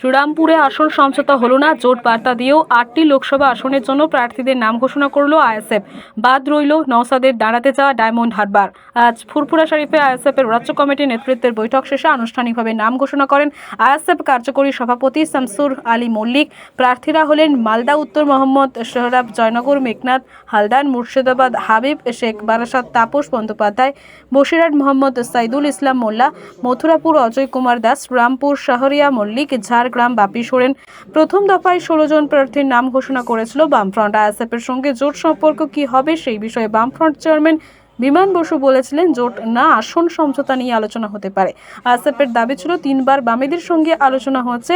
শ্রীরামপুরে আসন সমঝোতা হলো না। জোট বার্তা দিয়েও আটটি লোকসভা আসনের জন্য প্রার্থীদের নাম ঘোষণা করল আইএসএফ। বাদ রইল নওসাদের দাঁড়াতে যাওয়া ডায়মন্ড হারবার। আজ ফুরফুরা শরীফে আইএসএফ এর রাজ্য কমিটির নেতৃত্বের বৈঠক শেষে আনুষ্ঠানিকভাবে নাম ঘোষণা করেন আইএসএফ কার্যকরী সভাপতি শামসুর আলী মল্লিক। প্রার্থীরা হলেন মালদা উত্তর মোহাম্মদ সোহরাব জয়নগর মেঘনাথ হালদার, মুর্শিদাবাদ হাবিব, শেখ বারাসাত, তাপস বন্দ্যোপাধ্যায়, বসিরহাট মোহাম্মদ সাইদুল ইসলাম মোল্লা, মথুরাপুর অজয় কুমার দাস, রামপুর শাহরিয়া মল্লিক ঝাড়গ্রাম বাপি সোরেন প্রথম দফায় ষোলো জন প্রার্থীর নাম ঘোষণা করেছিল বামফ্রন্ট। আইএসএফের সঙ্গে জোট সম্পর্ক কি হবে সেই বিষয়ে বামফ্রন্ট চেয়ারম্যান বিমান বসু বলেছিলেন, জোট না আসন সমঝোতা নিয়ে আলোচনা হতে পারে। আইএসএফের দাবি ছিল, তিনবার বামেদের সঙ্গে আলোচনা হচ্ছে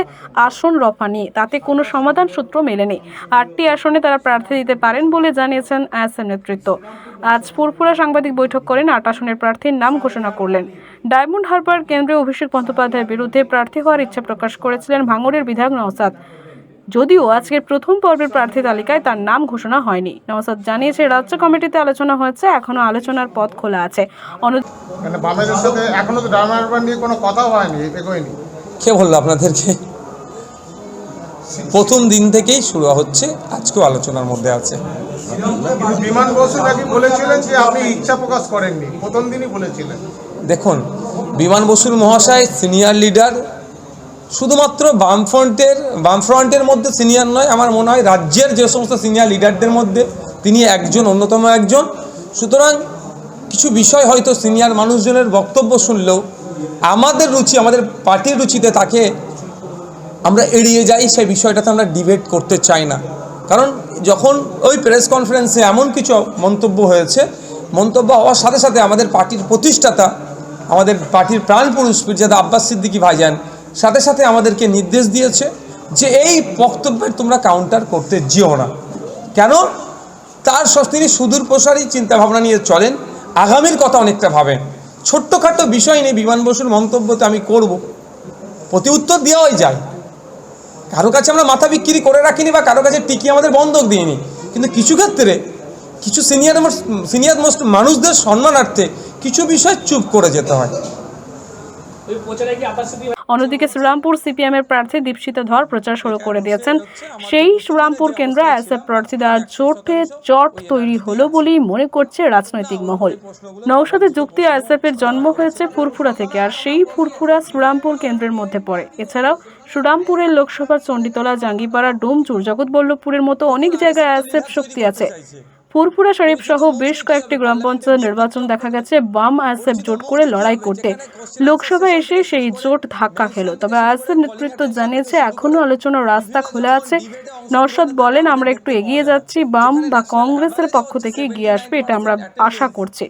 আসন রফা নিয়ে। তাতে কোনো সমাধান সূত্র মেলেনি। আটটি আসনে তারা প্রার্থী দিতে পারেন বলে জানিয়েছেন আইএসএফ নেতৃত্ব। আজ ফুরফুরা সাংবাদিক বৈঠক করেন, আট আসনের প্রার্থীর নাম ঘোষণা করলেন। ডায়মন্ড হারবার কেন্দ্রে অভিষেক বন্দ্যোপাধ্যায়ের বিরুদ্ধে প্রার্থী হওয়ার ইচ্ছা প্রকাশ করেছিলেন ভাঙড়ের বিধায়ক নওসাদ। যদিও আজকের প্রথম পর্বের প্রার্থী তালিকায় তার নাম ঘোষণা হয়নি। নওসাদ জানিয়েছে রাজ্য কমিটিতে আলোচনা হয়েছে এখনও আলোচনার পথ খোলা আছে। মানে বামেদের সাথে এখনও তো ড্রামার নিয়ে কোনো কথাও হয়নি এগোয়নি কে বলল আপনাদেরকে? প্রথম দিন থেকেই শুরু হচ্ছে আজকেও আলোচনার মধ্যে আছে। বিমান বসু নাকি বলেছিলেন যে আপনি ইচ্ছা প্রকাশ করেননি প্রথম দিনই বলেছিলেন। দেখুন, বিমান বসুর মহাশয় সিনিয়র লিডার শুধুমাত্র বামফ্রন্টের বামফ্রন্টের মধ্যে সিনিয়র নয়, আমার মনে হয় রাজ্যের যে সমস্ত সিনিয়র লিডারদের মধ্যে তিনি একজন, অন্যতম একজন। সুতরাং কিছু বিষয় হয়তো সিনিয়র মানুষজনের বক্তব্য শুনলেও আমাদের রুচি, আমাদের পার্টির রুচিতে তাকে আমরা এড়িয়ে যাই, সেই বিষয়টাতে আমরা ডিবেট করতে চাই না। কারণ যখন ওই প্রেস কনফারেন্সে এমন কিছু মন্তব্য হয়েছে, মন্তব্য হওয়ার সাথে সাথে আমাদের পার্টির প্রতিষ্ঠাতা আমাদের পার্টির প্রাণপুরুষ পীরজাদা আব্বাস সিদ্দিকী ভাইজান সাথে সাথে আমাদেরকে নির্দেশ দিয়েছে যে এই বক্তব্যের তোমরা কাউন্টার করতে যেও না। কেন? তার তিনি সুদূর প্রসারী চিন্তাভাবনা নিয়ে চলেন, আগামীর কথা অনেকটা ভাবেন। ছোট্টখাটো বিষয় নিয়ে বিমান বসুর মন্তব্যতে আমি করব। প্রতি উত্তর দেওয়াই যায়। কারও কাছে আমরা মাথা বিক্রি করে রাখিনি বা কারও কাছে টিকি আমাদের বন্ধক দিইনি। কিন্তু কিছু ক্ষেত্রে কিছু সিনিয়র সিনিয়র মোস্ট মানুষদের সম্মানার্থে কিছু বিষয় চুপ করে যেতে হয়। অন্যদিকে শ্রীরামপুর সিপিএম এর প্রার্থী দীপশিতা ধর প্রচার শুরু করে দিয়েছেন। সেই শ্রীরামপুর কেন্দ্র প্রার্থী দ্বারা জোটে জট তৈরি হলো বলেই মনে করছে রাজনৈতিক মহল। নৌসাদের যুক্তি আইএসএফ এর জন্ম হয়েছে ফুরফুরা থেকে, আর সেই ফুরফুরা শ্রীরামপুর কেন্দ্রের মধ্যে পড়ে। এছাড়াও শ্রীরামপুরের লোকসভা চণ্ডীতলা, জাঙ্গিপাড়া, ডোমচুর, জগৎবল্লভপুরের মতো অনেক জায়গায় আইএসএফ শক্তি আছে। ফুরফুরা শরীফ সহ বেশ কয়েকটি গ্রাম পঞ্চায়েত নির্বাচন দেখা গেছে। বাম আইএসএফ জোট করে লড়াই করতে। লোকসভা এসে সেই জোট ধাক্কা খেল। তবে আইএসএফ নেতৃত্ব জানিয়েছে এখনও আলোচনার রাস্তা খোলা আছে। নরসদ বলেন, আমরা একটু এগিয়ে যাচ্ছি। বাম বা কংগ্রেসের পক্ষ থেকে এগিয়ে আসবে, এটা আমরা আশা করছি।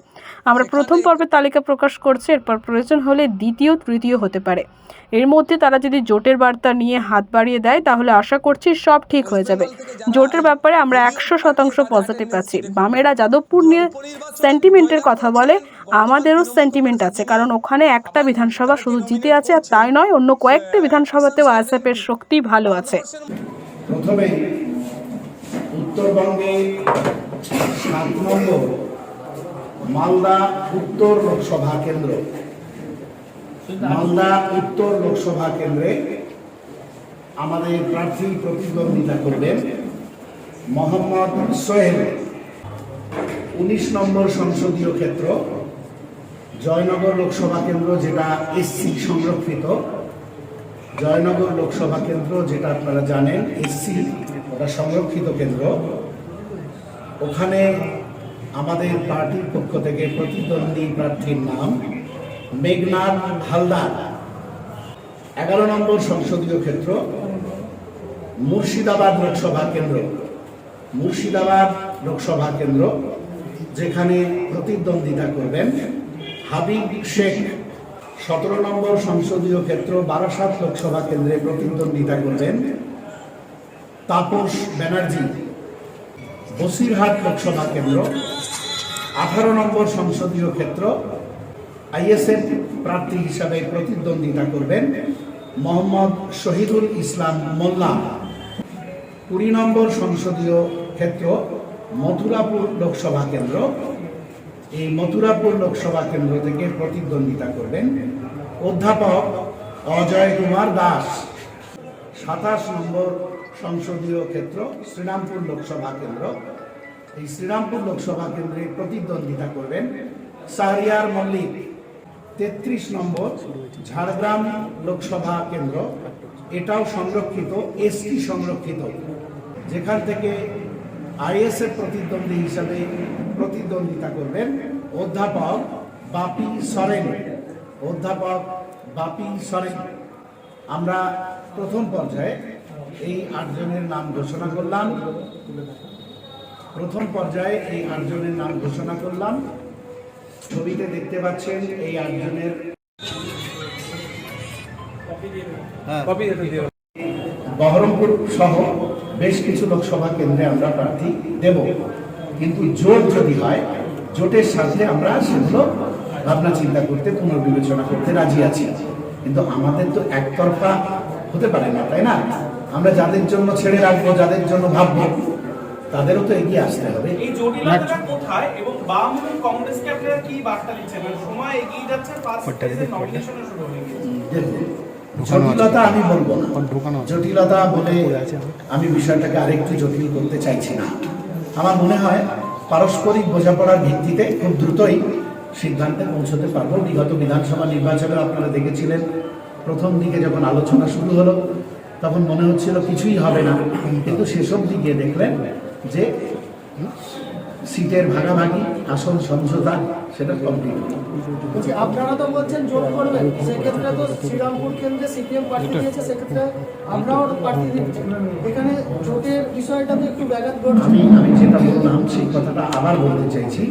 আমরা প্রথম পর্বের তালিকা প্রকাশ করছি এরপর প্রয়োজন হলে দ্বিতীয় তৃতীয় হতে পারে। এর মধ্যে তারা যদি জোটের বার্তা নিয়ে হাত বাড়িয়ে দেয় তাহলে আশা করছি সব ঠিক হয়ে যাবে। জোটের ব্যাপারে আমরা একশো শতাংশ পজিটিভ আছি। বামেরা যাদবপুর নিয়ে সেন্টিমেন্টের কথা বলে আমাদেরও সেন্টিমেন্ট আছে কারণ ওখানে একটা বিধানসভা শুধু জিতে আছে আর তাই নয় অন্য কয়েকটি বিধানসভাতেও আইএসএফ এর শক্তি ভালো আছে। প্রথমে উত্তরবঙ্গে সাত নম্বর মালদা উত্তর লোকসভা কেন্দ্র। মালদা উত্তর লোকসভা কেন্দ্রে আমাদের প্রার্থী প্রতিদ্বন্দ্বিতা করবেন মোহাম্মদ সোহেল। উনিশ নম্বর সংসদীয় ক্ষেত্র, জয়নগর লোকসভা কেন্দ্র যেটা এসসি সংরক্ষিত। জয়নগর লোকসভা কেন্দ্র যেটা আপনারা জানেন এসসি ওটা সংরক্ষিত কেন্দ্র। ওখানে আমাদের পার্টির পক্ষ থেকে প্রতিদ্বন্দ্বী প্রার্থীর নাম মেঘনাথ হালদার। এগারো নম্বর সংসদীয় ক্ষেত্র, মুর্শিদাবাদ লোকসভা কেন্দ্র। মুর্শিদাবাদ লোকসভা কেন্দ্র, যেখানে প্রতিদ্বন্দ্বিতা করবেন হাবিব শেখ। সতেরো নম্বর সংসদীয় ক্ষেত্র, বারাসাত লোকসভা কেন্দ্রে প্রতিদ্বন্দ্বিতা করবেন তাপস ব্যানার্জি। বসিরহাট লোকসভা কেন্দ্র আঠারো নম্বর সংসদীয় ক্ষেত্র, আইএসএফ প্রার্থী হিসাবে প্রতিদ্বন্দ্বিতা করবেন মোহাম্মদ শহীদুল ইসলাম মোল্লা। কুড়ি নম্বর সংসদীয় ক্ষেত্র, মথুরাপুর লোকসভা কেন্দ্র। এই মথুরাপুর লোকসভা কেন্দ্র থেকে প্রতিদ্বন্দ্বিতা করবেন অধ্যাপক অজয় কুমার দাস। সাতাশ নম্বর সংসদীয় ক্ষেত্র, শ্রীরামপুর লোকসভা কেন্দ্র। এই শ্রীরামপুর লোকসভা কেন্দ্রে প্রতিদ্বন্দ্বিতা করবেন শাহরিয়ার মল্লিক। তেত্রিশ নম্বর ঝাড়গ্রাম লোকসভা কেন্দ্র। এটাও সংরক্ষিত, এসটি সংরক্ষিত। যেখান থেকে আইএসএফ প্রতিদ্বন্দ্বী হিসাবে প্রতিদ্বন্দ্বিতা করবেন অধ্যাপক বাপি সরেন। অধ্যাপক বাপি সরেন। আমরা প্রথম পর্যায়ে এই আটজনের নাম ঘোষণা করলাম। প্রথম পর্যায়ে এই আটজনের নাম ঘোষণা করলাম। ছবিতে দেখতে পাচ্ছেন এই আটজনের বহরমপুর সহ বেশ কিছু লোকসভা কেন্দ্রে আমরা প্রার্থী দেব। কিন্তু জোট যদি হয়, জোটের সাথে আমরা সেগুলো ভাবনা চিন্তা করতে, পুনর্বিবেচনা করতে রাজি আছি। কিন্তু আমাদের তো একতরফা হতে পারে না, তাই না? আমরা যাদের জন্য ছেড়ে রাখব, যাদের জন্য ভাববো। তাদেরও তো এগিয়ে আসতে হবে। এই জটিলতাটা কোথায় এবং বাম এবং কংগ্রেসকে আপনারা কি বার্তা দিচ্ছেন? মানে সময় এগিয়ে যাচ্ছে ফার্স্ট ফেজে নমিনেশনও শুরু হয়ে গেছে জটিলতা আমি বলব না। জটিলতা বলে আমি বিষয়টাকে আরেকটু জটিল করতে চাইছি না। আমার মনে হয় পারস্পরিক বোঝাপড়ার ভিত্তিতে খুব দ্রুতই সিদ্ধান্তে পৌঁছতে পারব। বিগত বিধানসভা নির্বাচনে আপনারা দেখেছিলেন প্রথম দিকে যখন আলোচনা শুরু হলো তখন মনে হচ্ছিল কিছুই হবে না। কিন্তু সেসব দিকে দেখলেন যে সিটের ভাগাভাগি আসন সমঝোতা সেটা কমপ্লিট বলছি আপনারা তো বলছেন জোট করবেন। সেক্ষেত্রে তো শ্রীরামপুর কেন্দ্রে সিপিএম প্রার্থী দিয়েছে সেক্ষেত্রে আমরাও প্রার্থী দিচ্ছি। এখানে জোটের বিষয়টা তো একটু ব্যাঘাত ঘটছে। আমি আমি যেটা বললাম সেই কথাটা আবার বলতে চাইছি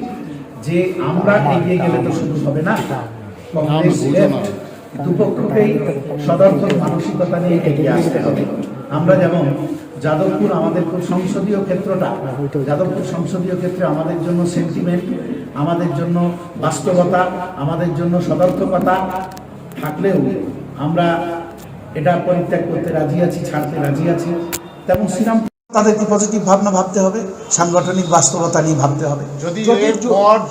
যে আমরা এগিয়ে গেলে তো শুধু হবে না। কংগ্রেস দুপক্ষকেই সদর্থক মানসিকতা নিয়ে এগিয়ে আসতে হবে। আমরা যেমন যাদবপুর আমাদের খুব সংসদীয় ক্ষেত্রটা যাদবপুর সংসদীয় ক্ষেত্রে আমাদের জন্য সেন্টিমেন্ট আমাদের জন্য বাস্তবতা আমাদের জন্য সদর্থকতা থাকলেও আমরা এটা পরিত্যাগ করতে রাজি আছি ছাড়তে রাজি আছি। তেমন শ্রীরাম তাদেরকে পজিটিভ ভাবনা ভাবতে হবে? সাংগঠনিক বাস্তবতা নিয়ে ভাবতে হবে। যদি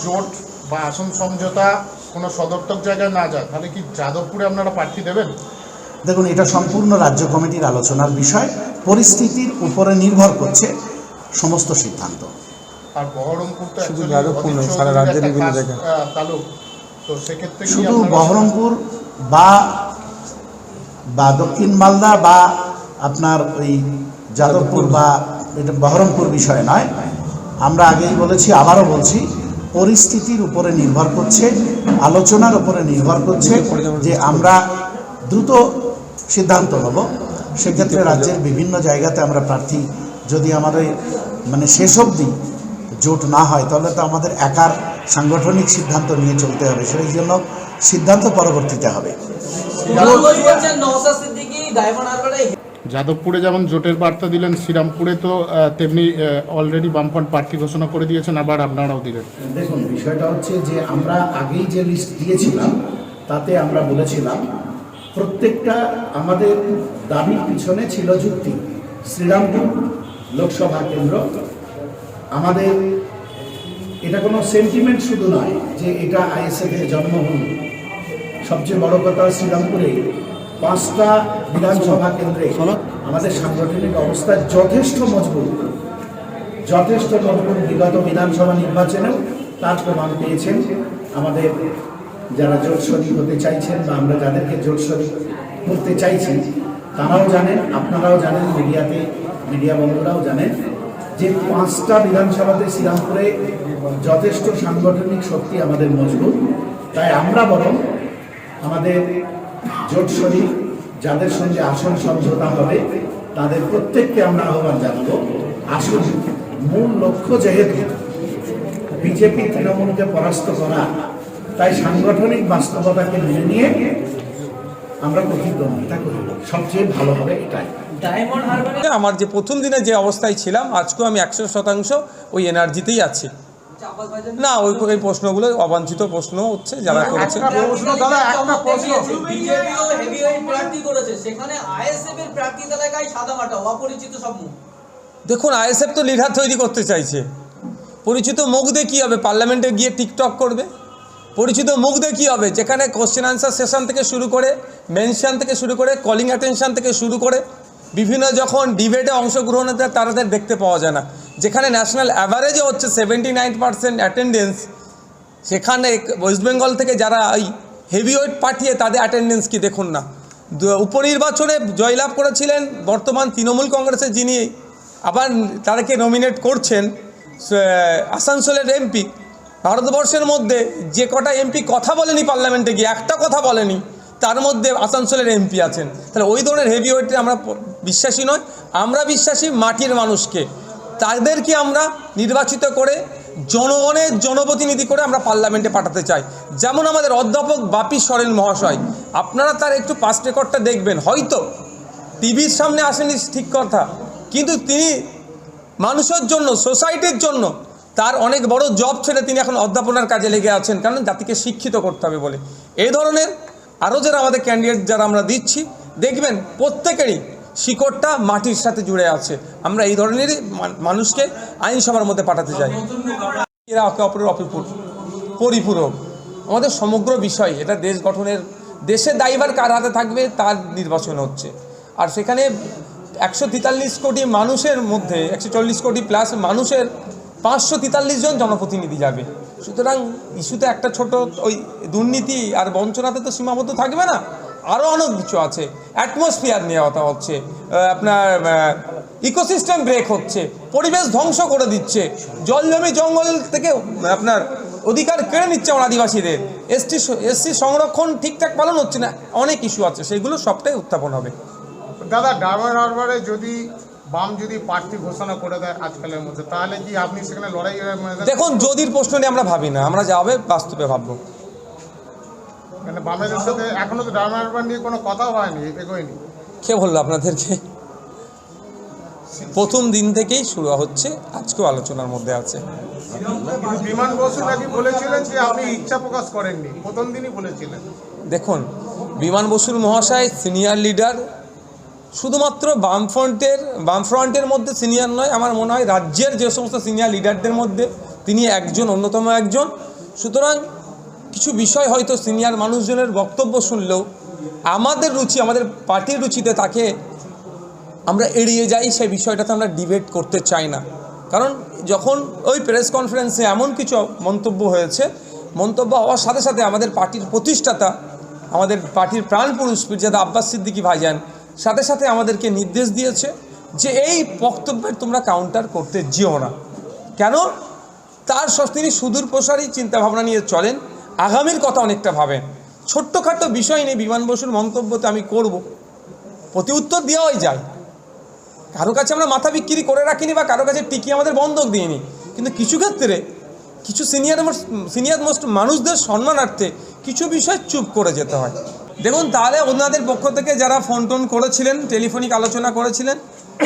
জোট বা আসন সমঝোতা কোনো সদর্থক জায়গায় না যায় তাহলে কি যাদবপুরে আপনারা প্রার্থী দেবেন? দেখুন এটা সম্পূর্ণ রাজ্য কমিটির আলোচনার বিষয়। পরিস্থিতির উপরে নির্ভর করছে সমস্ত সিদ্ধান্ত। আর বহরমপুর তো শুধু যাদবপুর নয়, সারা রাজ্যের বিভিন্ন জায়গায়। তো সেক্ষেত্রে শুধু বহরমপুর বা বা দক্ষিণ মালদা বা আপনার ওই যাদবপুর বা এটা বহরমপুর বিষয় নয়। আমরা আগেই বলেছি আবারও বলছি পরিস্থিতির উপরে নির্ভর করছে আলোচনার উপরে নির্ভর করছে যে আমরা দ্রুত সিদ্ধান্ত নেব সেক্ষেত্রে রাজ্যের বিভিন্ন জায়গাতে আমরা প্রার্থী যদি আমাদের মানে শেষ অবধি জোট না হয় তাহলে তো আমাদের একার সাংগঠনিক সিদ্ধান্ত নিয়ে চলতে হবে। সেই জন্য সিদ্ধান্ত পরবর্তীতে হবে। যাদবপুরে যেমন জোটের বার্তা দিলেন শ্রীরামপুরে তো তেমনি অলরেডি বামফ্রন্ট প্রার্থী ঘোষণা করে দিয়েছেন আবার আপনারাও দিলেন। দেখুন বিষয়টা হচ্ছে যে আমরা আগেই যে লিস্ট দিয়েছিলাম তাতে আমরা বলেছিলাম প্রত্যেকটা আমাদের দাবির পিছনে ছিল যুক্তি। শ্রীরামপুর লোকসভা কেন্দ্র। আমাদের এটা কোনো সেন্টিমেন্ট শুধু নয় যে এটা আইএসএফ এর জন্মভূমি। সবচেয়ে বড় কথা শ্রীরামপুরে পাঁচটা বিধানসভা কেন্দ্রে আমাদের সাংগঠনিক অবস্থা যথেষ্ট মজবুত। যথেষ্ট মজবুত বিগত বিধানসভা নির্বাচনেও তার প্রমাণ পেয়েছেন আমাদের যারা জোট শরিক হতে চাইছেন বা আমরা যাদেরকে জোট শরিক করতে চাইছি, তারাও জানেন, আপনারাও জানেন, মিডিয়াতে, মিডিয়া বন্ধুরাও জানেন যে পাঁচটা বিধানসভাতে শ্রীরামপুরে যথেষ্ট সাংগঠনিক শক্তি আমাদের মজবুত। তাই আমরা বরং আমাদের জোট শরিক যাদের সঙ্গে আসন সমঝোতা হবে, তাদের প্রত্যেককে আমরা আহ্বান জানাব। আসুন, মূল লক্ষ্য যেহেতু, বিজেপি, তৃণমূলকে পরাস্ত করা তাই সাংগঠনিক বাস্তবতাকে মেনে নিয়ে আমরা প্রতিদ্বন্দ্বিতা করি। সবচেয়ে ভালো হবে এটাই। আমার যে প্রথম দিনে যে অবস্থায় ছিলাম আজকেও আমি একশো শতাংশ ওই এনার্জিতেই আছি। না ওই ওই প্রশ্নগুলো অবাঞ্ছিত প্রশ্ন হচ্ছে যারা করেছে। প্রশ্ন দাদা একটা প্রশ্ন। বিজেপিও হেভিওয়েট প্রার্থী করেছে। সেখানে আইএসএফ এর প্রার্থী তালিকায় সাদা মাটা অপরিচিত সব মুখ। দেখুন আইএসএফ তো লিডার তৈরি করতে চাইছে। পরিচিত মুখ দিয়ে কী হবে? পার্লামেন্টে গিয়ে টিকটক করবে? পরিচিত মুখ দিয়ে কী হবে? যেখানে কোশ্চেন আনসার সেশন থেকে শুরু করে মেনশন থেকে শুরু করে কলিং অ্যাটেনশন থেকে শুরু করে, বিভিন্ন যখন ডিবেটে অংশগ্রহণ হতে তাদের দেখতে পাওয়া যায় না। যেখানে ন্যাশনাল অ্যাভারেজে হচ্ছে সেভেন্টি নাইন পার্সেন্ট অ্যাটেন্ডেন্স সেখানে ওয়েস্ট বেঙ্গল থেকে যারা এই হেভিওয়েট পাঠিয়ে তাদের অ্যাটেন্ডেন্স কি দেখুন না। উপনির্বাচনে জয়লাভ করেছিলেন বর্তমান তৃণমূল কংগ্রেসের যিনি, আবার তাদেরকে নমিনেট করছেন আসানসোলের এমপি ভারতবর্ষের মধ্যে যে কটা এমপি কথা বলেনি পার্লামেন্টে গিয়ে, একটা কথা বলেনি, তার মধ্যে আসানসোলের এমপি আছেন। তাহলে ওই ধরনের হেভিওয়েটে আমরা বিশ্বাসী নয়, আমরা বিশ্বাসী মাটির মানুষকে। তাদেরকে আমরা নির্বাচিত করে জনগণের জনপ্রতিনিধি করে আমরা পার্লামেন্টে পাঠাতে চাই। যেমন আমাদের অধ্যাপক বাপি সরেন মহাশয়, আপনারা তার একটু পাস্ট রেকর্ডটা দেখবেন। হয়তো টিভির সামনে আসেনি ঠিক কথা, কিন্তু তিনি মানুষের জন্য সোসাইটির জন্য তার অনেক বড় জব ছেড়ে তিনি এখন অধ্যাপনার কাজে লেগে আছেন। কারণ জাতিকে শিক্ষিত করতে হবে বলে। এই ধরনের আরও যারা আমাদের ক্যান্ডিডেট যারা আমরা দিচ্ছি, দেখবেন প্রত্যেকেরই শিকড়টা মাটির সাথে জুড়ে আছে। আমরা এই ধরনেরই মানুষকে আইনসভার মধ্যে পাঠাতে চাই। এরা একে অপরের অপরিপূর পরিপূরক। আমাদের সমগ্র বিষয়, এটা দেশ গঠনের দেশের দায়ীবার কার হাতে থাকবে তার নির্বাচন হচ্ছে। আর সেখানে একশো তেতাল্লিশ কোটি মানুষের মধ্যে, একশো চল্লিশ কোটি প্লাস মানুষের পাঁচশো তেতাল্লিশ জন জনপ্রতিনিধি যাবে। সুতরাং ইস্যুতে একটা ছোট, ওই দুর্নীতি আর বঞ্চনাতে তো সীমাবদ্ধ থাকবে না। আরও অনেক কিছু আছে। অ্যাটমসফিয়ার নিয়ে কথা হচ্ছে। আপনার ইকোসিস্টেম ব্রেক হচ্ছে। পরিবেশ ধ্বংস করে দিচ্ছে। জল জমি জঙ্গল থেকে আপনার অধিকার কেড়ে নিচ্ছে আমার আদিবাসীদের। এসটি, এসসি সংরক্ষণ ঠিকঠাক পালন হচ্ছে না। অনেক ইস্যু আছে। সেগুলো সবটাই উত্থাপন হবে। দাদা ডারবার হারবারে যদি বাম যদি প্রার্থী ঘোষণা করে দেয় আজকালের মধ্যে তাহলে কি আপনি সেখানে লড়াই মানে দেখুন যদির প্রশ্ন নিয়ে আমরা ভাবি না আমরা যাবে বাস্তবে ভাববো। মানে বামেদের সাথে এখনও তো ডারবার নিয়ে কোনো কথাও হয়নি এগোয়নি। কে বলল আপনাদেরকে? প্রথম দিন থেকেই শুরু হচ্ছে আজকেও আলোচনার মধ্যে আছে। বিমান বসু নাকি বলেছিলেন যে আপনি ইচ্ছা প্রকাশ করেননি প্রথম দিনই বলেছিলেন। দেখুন বিমান বসুর মহাশয় সিনিয়র লিডার শুধুমাত্র বামফ্রন্টের বামফ্রন্টের মধ্যে সিনিয়র নয়, আমার মনে হয় রাজ্যের যে সমস্ত সিনিয়র লিডারদের মধ্যে তিনি একজন, অন্যতম একজন। সুতরাং কিছু বিষয় হয়তো সিনিয়র মানুষজনের বক্তব্য শুনলেও আমাদের রুচি, আমাদের পার্টির রুচিতে তাকে আমরা এড়িয়ে যাই, সেই বিষয়টাতে আমরা ডিবেট করতে চাই না। কারণ যখন ওই প্রেস কনফারেন্সে এমন কিছু মন্তব্য হয়েছে, মন্তব্য হওয়ার সাথে সাথে আমাদের পার্টির প্রতিষ্ঠাতা, আমাদের পার্টির প্রাণপুরুষ পীরজাদা আব্বাস সিদ্দিকী ভাইজান সাথে সাথে আমাদেরকে নির্দেশ দিয়েছে যে এই বক্তব্যের তোমরা কাউন্টার করতে যেও না। কেন? তার সব তিনি সুদূর প্রসারী চিন্তাভাবনা নিয়ে চলেন, আগামীর কথা অনেকটা ভাবেন। ছোট্টখাটো বিষয় নিয়ে বিমান বসুর মন্তব্য তো আমি করব। প্রতি উত্তর দেওয়াই যায়। কারও কাছে আমরা মাথা বিক্রি করে রাখিনি বা কারও কাছে টিকি আমাদের বন্ধক দিইনি। কিন্তু কিছু ক্ষেত্রে কিছু সিনিয়র সিনিয়র মোস্ট মানুষদের সম্মানার্থে কিছু বিষয় চুপ করে যেতে হয়। দেখুন তাহলে ওনাদের পক্ষ থেকে যারা ফোন টোন করেছিলেন টেলিফোনিক আলোচনা করেছিলেন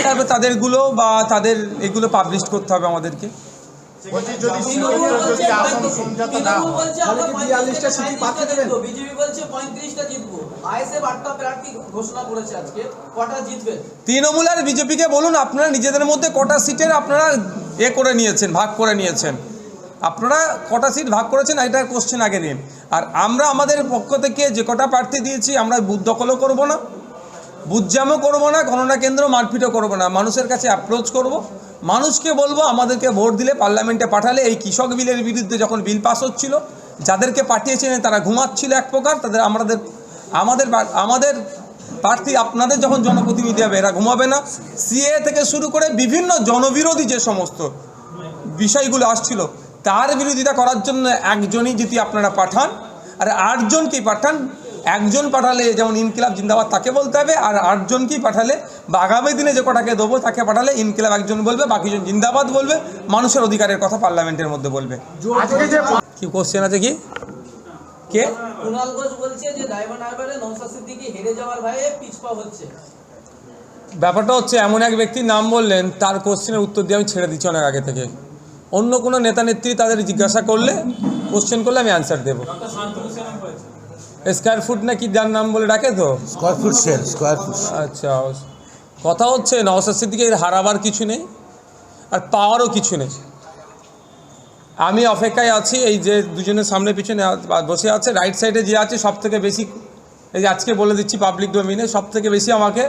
তারপর তাদেরগুলো বা তাদের এগুলো পাবলিশ করতে হবে আমাদেরকে। তৃণমূল আর বিজেপিকে বলুন আপনারা নিজেদের মধ্যে কটা সিটের আপনারা এ করে নিয়েছেন ভাগ করে নিয়েছেন। আপনারা কটা সিট ভাগ করেছেন? এটা কোশ্চেন আগে নিন। আর আমরা আমাদের পক্ষ থেকে যে কটা প্রার্থী দিয়েছি, আমরা বুথ দখলও করব না বুথজামও করব না, গণনা কেন্দ্র মারপিটও করব না। মানুষের কাছে অ্যাপ্রোচ করব। মানুষকে বলব, আমাদেরকে ভোট দিলে পার্লামেন্টে পাঠালে এই কৃষক বিলের বিরুদ্ধে যখন বিল পাস হচ্ছিল, যাদেরকে পাঠিয়েছিলেন তারা ঘুমাচ্ছিল এক প্রকার। তাদের আমাদের আমাদের আমাদের প্রার্থী আপনাদের যখন জনপ্রতিনিধি হবে, এরা ঘুমাবে না। সিএ থেকে শুরু করে বিভিন্ন জনবিরোধী যে সমস্ত বিষয়গুলো আসছিল তার বিরোধিতা করার জন্য একজনই যদি আপনারা পাঠান আর আটজনকেই পাঠান একজন পাঠালে যেমন ইনকিলাব জিন্দাবাদ তাকে বলতে হবে আর আটজনকেই পাঠালে বা আগামী দিনে যে কটাকে দেবো তাকে পাঠালে ইনকিলাব একজন বলবে বাকিজন জিন্দাবাদ বলবে মানুষের অধিকারের কথা পার্লামেন্টের মধ্যে বলবে। কি কোশ্চেন আছে কি? কে? কুণাল ঘোষ বলছে যে ডায়মন্ড হারবারে নৌসাদ সিদ্দিকী হেরে যাওয়ার ভয়ে পিছপা হচ্ছে। ব্যাপারটা হচ্ছে এমন এক ব্যক্তির নাম বললেন তার কোশ্চেনের উত্তর দিয়ে আমি ছেড়ে দিচ্ছি অনেক আগে থেকে। অন্য কোনো নেতা নেত্রী তাদের জিজ্ঞাসা করলে কোশ্চেন করলে আমি অ্যান্সার দেবো। স্কোয়ার ফুট না কি যার নাম বলে ডাকে তো? Square foot sell square foot আচ্ছা কথা হচ্ছে নওসাদ সিদ্দিকের হারাবার কিছু নেই আর পাওয়ারও কিছু নেই। আমি অপেক্ষায় আছি এই যে দুজনের সামনে পিছনে বসে আছে রাইট সাইডে যে আছে সব থেকে বেশি এই যে আজকে বলে দিচ্ছি পাবলিক ডোমিনে সব থেকে বেশি আমাকে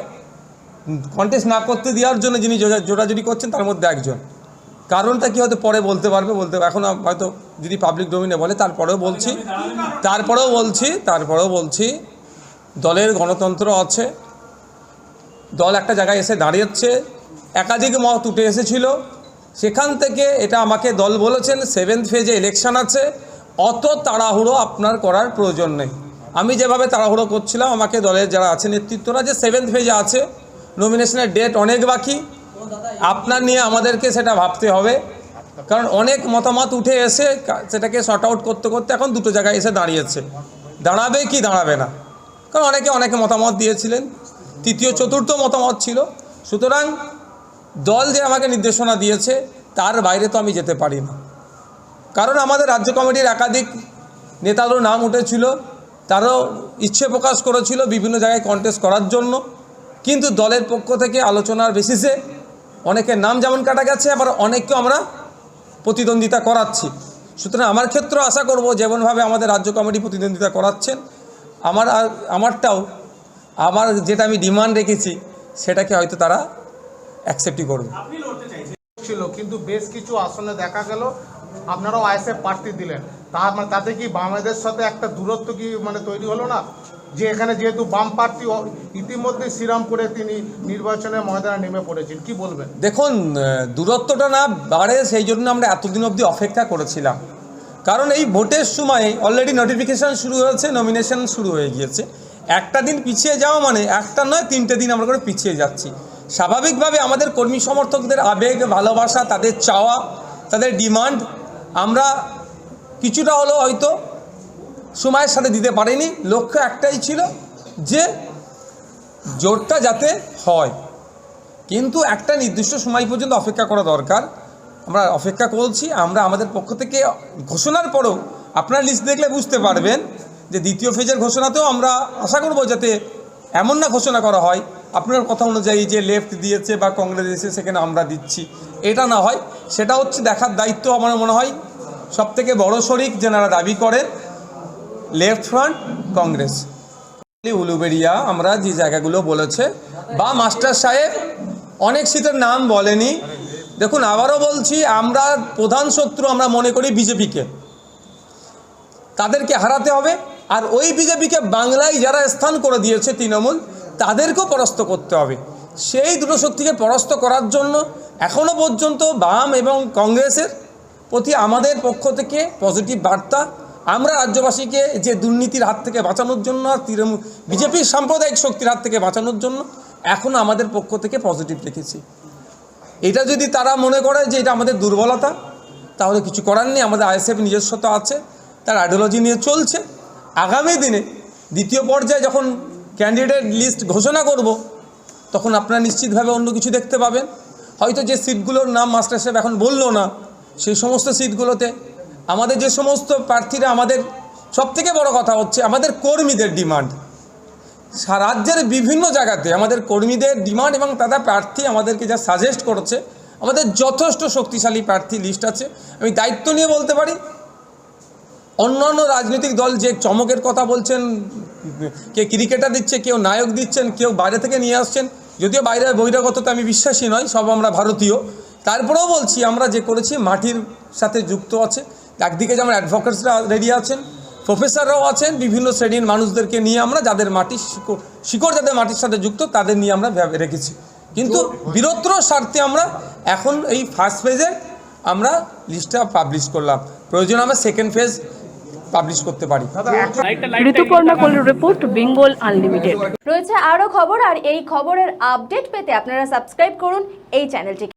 কন্টেস্ট না করতে দেওয়ার জন্য যিনি জোড়া- জোড়াজুড়ি করছেন তার মধ্যে একজন। কারণটা কি হয়তো পরে বলতে পারবে, বলতে এখন হয়তো যদি পাবলিক ডোমিনে বলে, তারপরেও বলছি। তারপরেও বলছি তারপরেও বলছি, দলের গণতন্ত্র আছে। দল একটা জায়গায় এসে দাঁড়িয়েছে। একাধিক মত উঠে এসেছিল। সেখান থেকে এটা আমাকে দল বলেছেন সেভেন্থ ফেজে ইলেকশান আছে। অত তাড়াহুড়ো আপনার করার প্রয়োজন নেই। আমি যেভাবে তাড়াহুড়ো করছিলাম, আমাকে দলের যারা আছে, নেতৃত্বরা যে সেভেন্থ ফেজে আছে নমিনেশনের ডেট অনেক বাকি। আপনার নিয়ে আমাদেরকে সেটা ভাবতে হবে। কারণ অনেক মতামত উঠে এসে সেটাকে শর্ট আউট করতে করতে এখন দুটো জায়গায় এসে দাঁড়িয়েছে। দাঁড়াবে কি দাঁড়াবে না? কারণ অনেকে অনেকে মতামত দিয়েছিলেন। তৃতীয়, চতুর্থ মতামত ছিল। সুতরাং দল যে আমাকে নির্দেশনা দিয়েছে, তার বাইরে তো আমি যেতে পারি না। কারণ আমাদের রাজ্য কমিটির একাধিক নেতারও নাম উঠেছিল। তারও ইচ্ছে প্রকাশ করেছিল বিভিন্ন জায়গায় কন্টেস্ট করার জন্য। কিন্তু দলের পক্ষ থেকে আলোচনার বেসিসে অনেকের নাম যেমন কাটা গেছে, আবার অনেককে আমরা প্রতিদ্বন্দ্বিতা করাচ্ছি। সুতরাং আমার ক্ষেত্রেও আশা করব যেমনভাবে আমাদের রাজ্য কমিটি প্রতিদ্বন্দ্বিতা করাচ্ছেন, আমার আর, আমারটাও, আমার যেটা আমি ডিমান্ড রেখেছি, সেটাকে হয়তো তারা অ্যাকসেপ্টই করবে। ছিল, কিন্তু বেশ কিছু আসনে দেখা গেল, আপনারাও আইএসএফ প্রার্থী দিলেন। তার মানে তাতে কি বামেদের সাথে একটা দূরত্ব কি মানে তৈরি হলো না? যে এখানে যেহেতু বাম অ- ইতিমধ্যে শ্রীরামপুরে তিনি নির্বাচনের ময়দানে নেমে পড়েছেন, কি বলবেন? দেখুন দূরত্বটা না বাড়ে, সেই জন্য আমরা এতদিন অবধি অপেক্ষা করেছিলাম। কারণ এই ভোটের সময় অলরেডি নোটিফিকেশান শুরু হয়েছে নমিনেশন শুরু হয়ে গিয়েছে। একটা দিন পিছিয়ে যাওয়া মানে একটা নয়, তিনটে দিন আমরা করে পিছিয়ে যাচ্ছি। স্বাভাবিকভাবে আমাদের কর্মী সমর্থকদের আবেগ, ভালোবাসা, তাদের চাওয়া, তাদের ডিমান্ড, আমরা কিছুটা হলেও হয়তো সময়ের সাথে দিতে পারেনি। লক্ষ্য একটাই ছিল যে জোরটা যাতে হয়। কিন্তু একটা নির্দিষ্ট সময় পর্যন্ত অপেক্ষা করা দরকার। আমরা অপেক্ষা করছি, আমরা আমাদের পক্ষ থেকে ঘোষণার পরেও আপনার লিস্ট দেখলে বুঝতে পারবেন যে দ্বিতীয় ফেজের ঘোষণাতেও আমরা আশা করব যাতে এমন না ঘোষণা করা হয়। আপনার কথা অনুযায়ী যে লেফট দিয়েছে বা কংগ্রেস দিয়েছে সেখানে আমরা দিচ্ছি। এটা না হয়, সেটা হচ্ছে দেখার দায়িত্ব আমার মনে হয় সবথেকে বড় শরিক যেনারা দাবি করেন, লেফট ফ্রন্ট কংগ্রেস। উলুবেরিয়া আমরা যে জায়গাগুলো বলেছে, বা মাস্টার সাহেব অনেক সিটের নাম বলেনি। দেখুন, আবারও বলছি, আমরা প্রধান শত্রু আমরা মনে করি বিজেপিকে। তাদেরকে হারাতে হবে, আর ওই বিজেপিকে বাংলায় যারা স্থান করে দিয়েছে তৃণমূল, তাদেরকেও পরাস্ত করতে হবে। সেই দুটো শক্তিকে পরাস্ত করার জন্য এখনও পর্যন্ত বাম এবং কংগ্রেসের প্রতি আমাদের পক্ষ থেকে পজিটিভ বার্তা। আমরা রাজ্যবাসীকে যে দুর্নীতির হাত থেকে বাঁচানোর জন্য আর তৃণমূল, বিজেপির সাম্প্রদায়িক শক্তির হাত থেকে বাঁচানোর জন্য এখন আমাদের পক্ষ থেকে পজিটিভ রেখেছি। এটা যদি তারা মনে করে যে এটা আমাদের দুর্বলতা, তাহলে কিছু করার নেই। আমাদের আইএসএফ নিজস্বতা আছে, তার আইডিওলজি নিয়ে চলছে। আগামী দিনে দ্বিতীয় পর্যায়ে যখন ক্যান্ডিডেট লিস্ট ঘোষণা করব, তখন আপনারা নিশ্চিতভাবে অন্য কিছু দেখতে পাবেন। হয়তো যে সিটগুলোর নাম মাস্টার সাহেব এখন বলল না সেই সমস্ত সিটগুলোতে আমাদের যে সমস্ত প্রার্থীরা আমাদের সবথেকে বড় কথা হচ্ছে আমাদের কর্মীদের ডিমান্ড। রাজ্যের বিভিন্ন জায়গাতে আমাদের কর্মীদের ডিমান্ড এবং তারা প্রার্থী আমাদেরকে যা সাজেস্ট করছে, আমাদের যথেষ্ট শক্তিশালী প্রার্থী লিস্ট আছে। আমি দায়িত্ব নিয়ে বলতে পারি, অন্যান্য রাজনৈতিক দল যে চমকের কথা বলছেন, কে ক্রিকেটার দিচ্ছে, কেউ নায়ক দিচ্ছেন, কেউ বাইরে থেকে নিয়ে আসছেন, যদিও বাইরে বহিরাগততে আমি বিশ্বাসী নয়, সব আমরা ভারতীয়। তারপরেও বলছি আমরা যে করেছি মাটির সাথে যুক্ত আছে। একদিকে যেমন অ্যাডভোকেটসরা রেডি আছেন প্রফেসররাও আছেন বিভিন্ন শ্রেণির মানুষদেরকে নিয়ে আমরা যাদের মাটির শিকড় শিকড় যাদের মাটির সাথে যুক্ত তাদের নিয়ে আমরা ভেবে রেখেছি। কিন্তু বীরত্র স্বার্থে আমরা এখন এই ফার্স্ট ফেজে আমরা লিস্টটা পাবলিশ করলাম। প্রয়োজন আমরা সেকেন্ড ফেজ পাবলিশ করতে পারি। ঋতুপর্ণা কোলের রিপোর্ট বেঙ্গল আনলিমিটেড রয়েছে আরও খবর আর এই খবরের আপডেট পেতে আপনারা সাবস্ক্রাইব করুন এই চ্যানেলটিকে